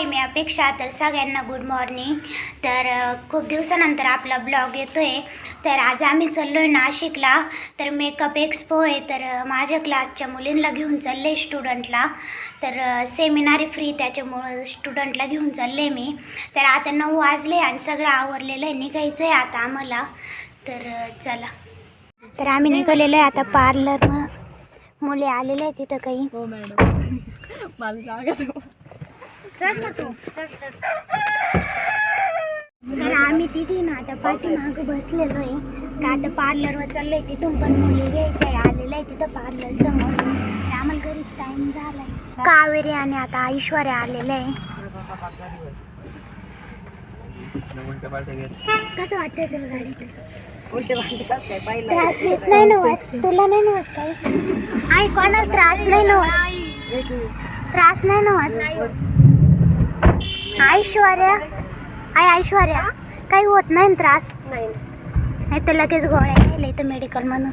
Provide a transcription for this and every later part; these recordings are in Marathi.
आहे मी अपेक्षा तर सगळ्यांना गुड मॉर्निंग तर खूप दिवसानंतर आपला ब्लॉग येतो आहे तर आज आम्ही चाललो आहे नाशिकला. तर मेकअप एक्सपो आहे. तर माझ्या क्लासच्या मुलींना घेऊन चालले स्टुडंटला तर सेमिनारी फ्री त्याच्यामुळं स्टुडंटला घेऊन चालले मी. तर आता नऊ वाजले आणि सगळं आवरलेलं आहे. निघायचं आहे आता आम्हाला. तर चला. तर आम्ही निघालेलो आहे आता पार्लर मुली आलेले आहेत तिथं काही. हो मॅडम. मला जागा तो तर आम्ही तिथे ना आता पाठीमागं बसलेलो आहे. का आता पार्लरवर चाललोय तिथून पण मुली घ्यायच्या आहे आलेल्या आहे तिथं पार्लर समोर. तर आम्हाला घरीच टाइम झालाय. कावेरी आणि आता ऐश्वर्या आलेल्या आहे. कसं वाटतंय तुला पाहिलं? त्रास बीस नाही नव्हत तुला नाही नव्हत काही? आई कोणाला त्रास नाही नव्हत त्रास नाही नव्हत ऐश्वर्या. आई ऐश्वर्या. काही होत नाही त्रास? नाही. नाही तर लगेच गोळ्या घ्यायला इथं मेडिकल म्हणून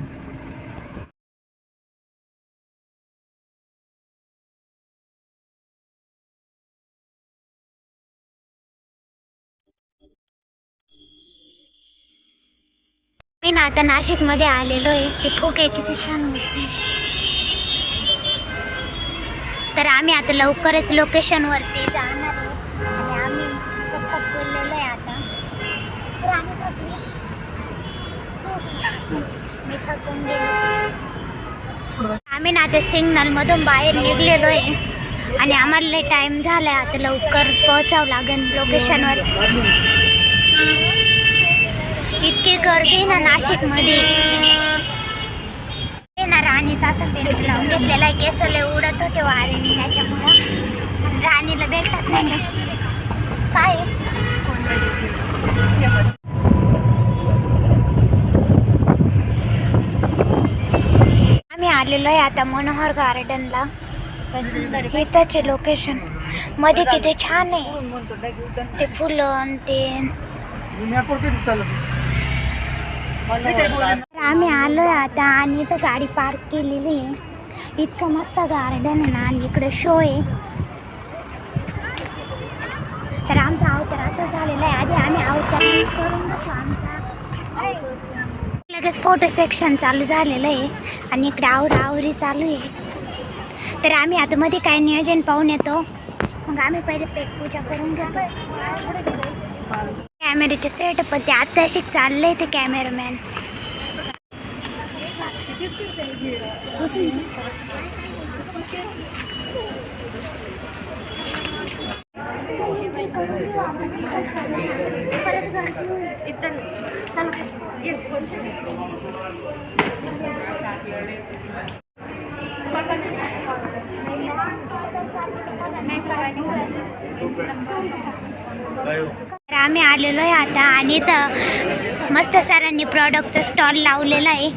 मी ना आता नाशिकमध्ये आलेलो आहे. ते फुगे किती छान होते. तर आम्ही आता लवकरच लोकेशनवरती जाणार आहे आणि आम्ही सतत बोललेलो आहे आता तर आम्ही थकली मी थकून गेलो आम्ही ना आता सिग्नलमधून बाहेर निघलेलो आहे आणि आम्हाला टाईम झाला आहे आता लवकर पोहोचावं लागेल लोकेशनवर इतकी गर्दी ना नाशिकमध्ये. हे ना राणीचा असं बेल्ट लावून घेतलेला आहे. केसले उडत होते वारेने त्याच्यामुळं राणीला बेल्टच नाही. ना काय आहे? आम्ही आलेलो आहे आता मनोहर गार्डनला. इथंच आहे लोकेशनमध्ये किती छान आहे. ते फुलं आणि ते. आम्ही आलोय आता आणि इथं गाडी पार्क केलेली आहे. इतकं मस्त गार्डन आहे ना आणि इकडे शो आहे. तर आमचा अवतार असं झालेला आहे. आधी आम्ही अवतार करून घेतो आमचा. लगेच फोटो सेक्शन चालू झालेलं आहे आणि इकडे आवरा आवरी चालू आहे. तर आम्ही आता मध्ये काय नियोजन पाहून येतो. मग आम्ही पहिले पेटपूजा करून घेतो. कॅमेऱ्याचे सेट पण ते आत्ताशी चाललंय ते कॅमेरामॅन परत आम्ही आलेलो आहे आता आणि तर मस्त सरांनी प्रॉडक्टचा स्टॉल लावलेला आहे.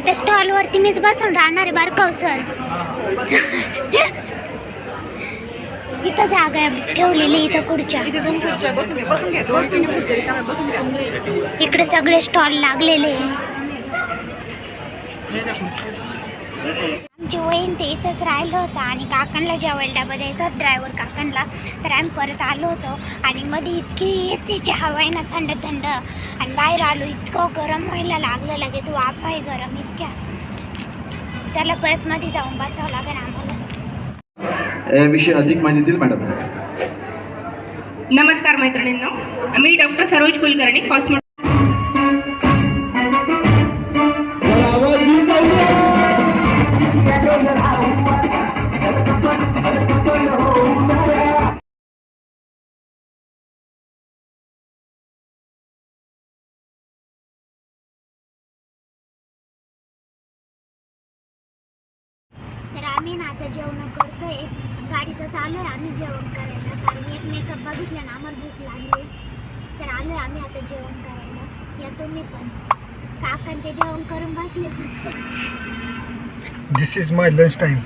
आता स्टॉलवरती मीच बसून राहणार आहे बरं का सर? इथं जागा आहे ठेवलेली इथं खुर्च्या इकडे सगळे स्टॉल लागलेले आमची वहीन ते इथंच राहिलं होतं आणि काकांना जेवायला डबा द्यायचा ड्रायव्हर काकांना तर आम्ही परत आलो होतो. आणि मध्ये इतकी ए सीची हवा आहे ना थंड थंड. आणि बाहेर आलो इतकं गरम व्हायला लागलं लगेच वाफ आहे गरम इतक्या. चला परत मध्ये जाऊन बसावं लागेल आम्हाला. याविषयी अधिक माहिती देईल मॅडम. नमस्कार मैत्रिणींनो. मी डॉक्टर सरोज कुलकर्णी कॉस्मो जेवण करतोय. गाडीचं चालू आहे आम्ही जेवण करायला. कारण एक मेकअप बघितलं ना आम्हाला भूक लागली. तर आलोय आम्ही आता जेवण करायला. या तुम्ही पण. काकांचे जेवण करून बसले This is my lunch time.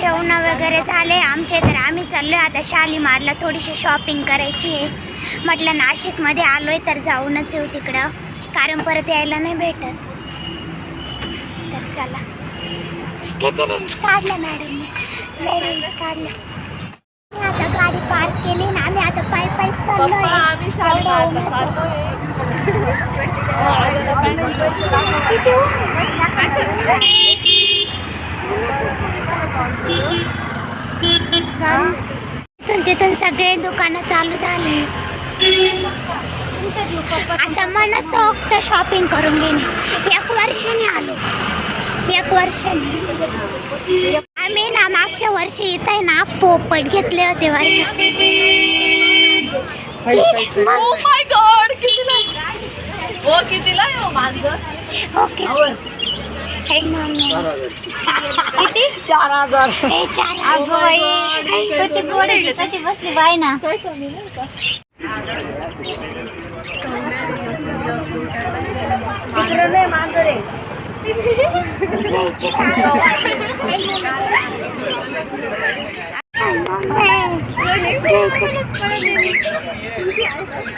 जेवण वगैरे झाले आमचे तर आम्ही चाललोय आता शालीमारला थोडीशी शॉपिंग करायची आहे. म्हटलं नाशिकमध्ये आलो आहे तर जाऊनच येऊ तिकडं. कारण परत यायला नाही भेटत. तर चला. किती रील्स काढल्या मॅडमने लय रील्स काढल्या. मी आता गाडी पार्क केली ना आम्ही आता पायी पायी चाललो आम्ही शाळेत तिथून तिथून सगळे दुकानं चालू झाले. आता मनसोक्त शॉपिंग करून घेणे. एक वर्षाने आलो. एक वर्षाने आम्ही ना मागच्या वर्षी इथे ना पोपट घेतले होते आहे ओके किती? चार हजार. चार आहे बसली बाय ना काय कमी नाही का तिकडे नाही मांजर आहे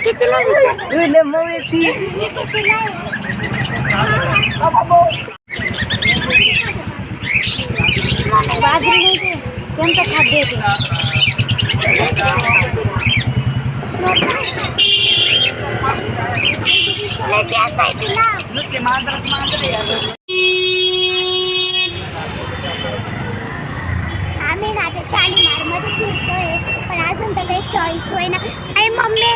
कितीला विचार उले मग ती कितीला आहे? बाजरी नाही ते. कोणतं खाद्य आहे ते? लय गॅस आहे तुला. नुसते मांजरात मांजर आहे आम्ही ना आता शालीमारमध्ये फिरतोय पण अजून तर काही चॉईस होय ना अरे मम्मी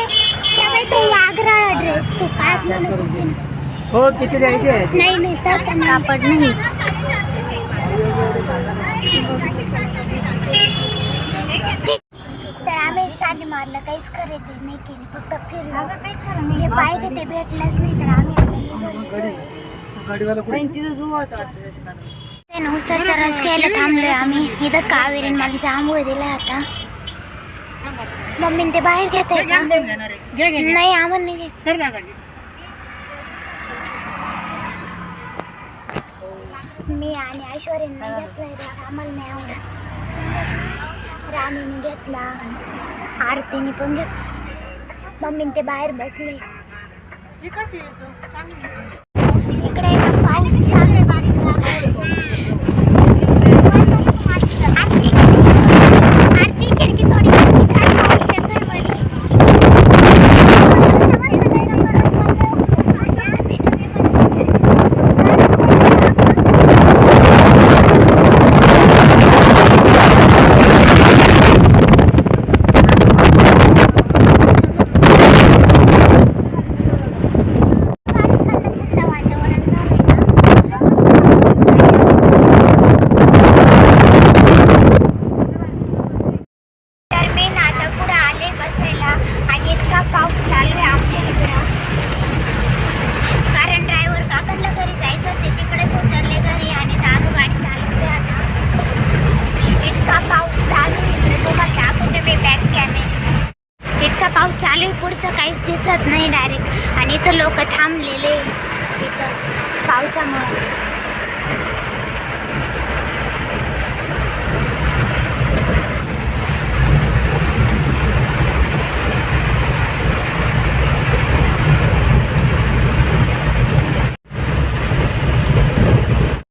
त्यामुळे तो वाघरा ड्रेस तू काय म्हणत हो किती द्यायचे? नाही नाही तसं कापड नाही. तर आम्ही शालीमारला काहीच खरेदी नाही केली फक्त फिरलो. जे पाहिजे ते भेटलंच नाही तर आम्ही निघालो. तिथं उभा होता उसाचा रस घ्यायला थांबलोय आम्ही. इथं कावेरीन मला जांभूळ दिला आता. मम्मीन ते बाहेर घेत आहे का? नाही आम्हाला नाही घ्यायचं. मी आणि ऐश्वर्याने घेतलाय रस आम्हाला नाही आवडत. राणीने घेतला आरतीने पण घेतला मम्मीने ते बाहेर बसले. इकडे ना पाऊस चालू आहे बारीक आरती आरती खिडकी थोडी उघडी कर, पाऊस येतोयमध्ये. वातावरण झालंय ना तर मी ना आता पुढे आले बसायला आणि इतका पाऊस चालू आहे आमच्या इकडं कारण ड्रायव्हर काकांना घरी जायचं होते तिकडेच उतरले घरी आणि दादू गाडी चालवते आता इतका पाऊस चालू आहे इकडे तुम्हाला दाखवते मी बॅक कॅमेरा इतका पाऊस चालू आहे पुढचं काहीच दिसत नाही डायरेक्ट आणि इथं लोक थांबलेले इथं पावसामुळे.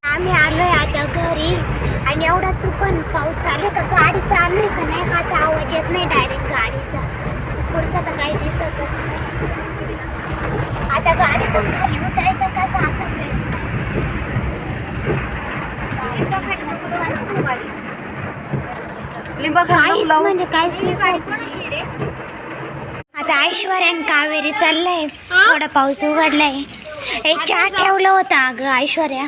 आम्ही आलोय आता घरी आणि एवढा पण पाऊस चालू आहे का? गाडी चालू आहे का नाही? हाचा आवाज येत नाही डायरेक्ट गाडीचा. पुढचा तर काही दिसतच नाही. आता गाडीतून खाली उतरायचं कसं असा प्रश्न? काहीच म्हणजे काहीच नाही आता ऐश्वर्या आणि कावेरी चाललंय. थोडा पाऊस उघडलाय. ए चहा ठेवलं होतं अगं ऐश्वर्या.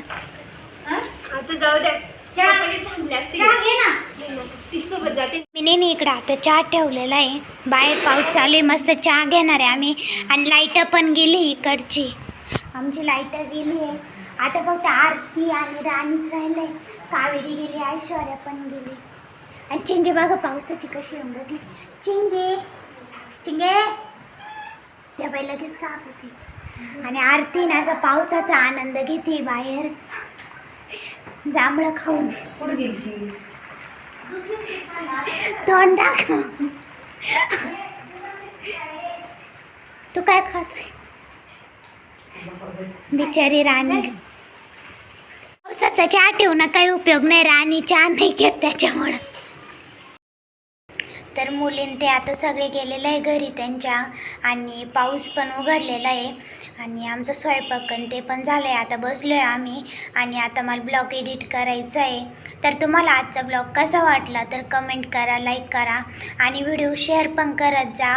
मी नाही इकडं आता चहा ठेवलेला आहे. बाहेर पाऊस चालू आहे. मस्त चहा घेणार आहे आम्ही. आणि लाईटं पण गेली इकडची. आमची लाईटं गेली आहे. आता फक्त आरती आणि राणीच राहिले कावेरी गेली ऐश्वर्या पण गेली. आणि चिंगे बघा पावसाची कशी येऊन बसली. चिंगे चिंगे. त्या बाई लगेच का होती. आणि आरती ना असा पावसाचा आनंद घेते बाहेर. जांभळं खाऊन. तोंड टाक काय खाते? बिचारी राणी. पावसाचा चहा ठेवून काही उपयोग नाही. राणी चहा नाही घेत त्याच्यामुळं. तर मुलीं ते आता सगळे गेलेलं आहे घरी त्यांच्या आणि पाऊस पण उघडलेला आहे. आणि आमचं स्वयंपाकन ते पण झालं आहे आता बसलो आहे आम्ही आणि आता मला ब्लॉग एडिट करायचा आहे. तर तुम्हाला आजचा ब्लॉग कसा वाटला तर कमेंट करा लाईक करा आणि व्हिडिओ शेअर पण करत जा.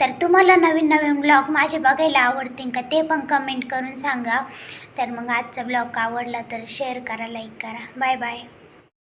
तर तुम्हाला नवीन नवीन ब्लॉग माझे बघायला आवडतील का ते पण कमेंट करून सांगा. तर मग आजचा ब्लॉग आवडला तर शेअर करा लाईक करा. Bye bye.